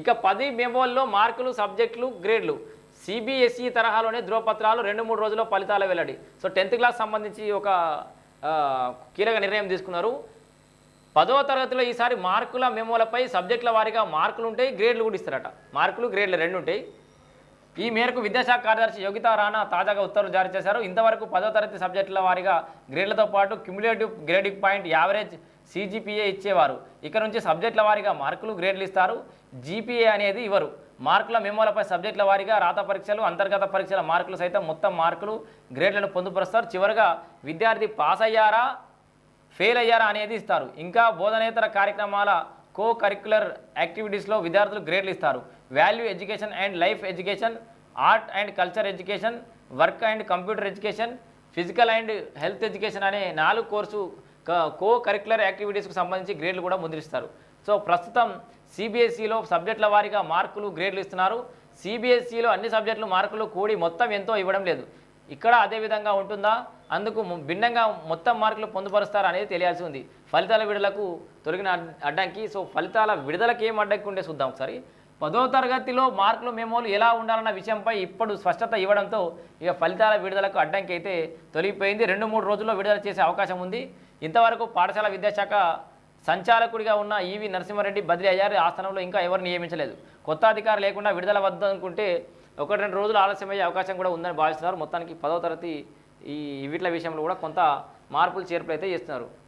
ఇక పది మెమోల్లో మార్కులు సబ్జెక్టులు గ్రేడ్లు. సిబిఎస్ఈ తరహాలోనే ధ్రువపత్రాలు రెండు మూడు రోజుల్లో ఫలితాలు వెల్లడి. సో టెన్త్ క్లాస్ సంబంధించి ఒక కీలక నిర్ణయం తీసుకున్నారు. పదో తరగతిలో ఈసారి మార్కుల మెమోలపై సబ్జెక్టుల వారీగా మార్కులు ఉంటాయి గ్రేడ్లు కూడా ఇస్తారట. మార్కులు గ్రేడ్లు రెండు ఉంటాయి ఈ మేరకు విద్యాశాఖ కార్యదర్శి యోగితా రాణా తాజాగా ఉత్తర్వులు జారీ చేశారు. ఇంతవరకు పదో తరగతి సబ్జెక్టుల వారీగా గ్రేడ్లతో పాటు cumulative grading point average CGPA ఇచ్చేవారు. ఇక నుంచి సబ్జెక్టుల వారీగా మార్కులు గ్రేడ్లు ఇస్తారు. జీపీఏ అనేది ఇవ్వరు. మార్కుల మెమోలపై సబ్జెక్టుల వారీగా రాత పరీక్షలు అంతర్గత పరీక్షల మార్కులు సైతం మొత్తం మార్కులు గ్రేడ్లను పొందుపరుస్తారు. చివరగా విద్యార్థి పాస్ అయ్యారా ఫెయిల్ అయ్యారా అనేది ఇస్తారు. ఇంకా బోధనేతర కార్యక్రమాల కో కరిక్యులర్ యాక్టివిటీస్లో విద్యార్థులు గ్రేడ్లు ఇస్తారు. Value education and life education art and culture education work and computer education physical and health education అనే నాలుగు కోర్సు క- కో కరిక్యులర్ యాక్టివిటీస్కి సంబంధించి గ్రేడ్లు కూడా ముద్రిస్తారు. సో ప్రస్తుతం సిబిఎస్ఈలో సబ్జెక్టుల వారీగా మార్కులు గ్రేడ్లు ఇస్తున్నారు. సిబిఎస్ఈలో అన్ని సబ్జెక్టులు మార్కులు కూడి మొత్తం ఎంతో ఇవ్వడం లేదు. ఇక్కడ అదే విధంగా ఉంటుందా? అందుకు భిన్నంగా మొత్తం మార్కులు పొందుపరుస్తారా అనేది తెలియాల్సి ఉంది. ఫలితాల విడుదలకు తొలగిన అడ్డంకి సో ఫలితాల విడుదలకి ఏం అడ్డంకి ఉండే చూద్దాం ఒకసారి. పదో తరగతిలో మార్కులు మెమోలు ఎలా ఉండాలన్న విషయంపై ఇప్పుడు స్పష్టత ఇవ్వడంతో ఇక ఫలితాల విడుదలకు అడ్డంకి అయితే తొలగిపోయింది. రెండు మూడు రోజుల్లో విడుదల చేసే అవకాశం ఉంది. ఇంతవరకు పాఠశాల విద్యాశాఖ సంచాలకుడిగా ఉన్న ఈవి నరసింహారెడ్డి బదిలీ అయ్యారు. ఆ స్థానంలో ఇంకా ఎవరు నియమించలేదు. కొత్త అధికారులు లేకుండా విడుదల వద్దనుకుంటే ఒకటి రెండు రోజులు ఆలస్యమయ్యే అవకాశం కూడా ఉందని భావిస్తున్నారు. మొత్తానికి పదో తరగతి ఈ వీటిల విషయంలో కూడా కొంత మార్పులు చేర్పులు అయితే చేస్తున్నారు.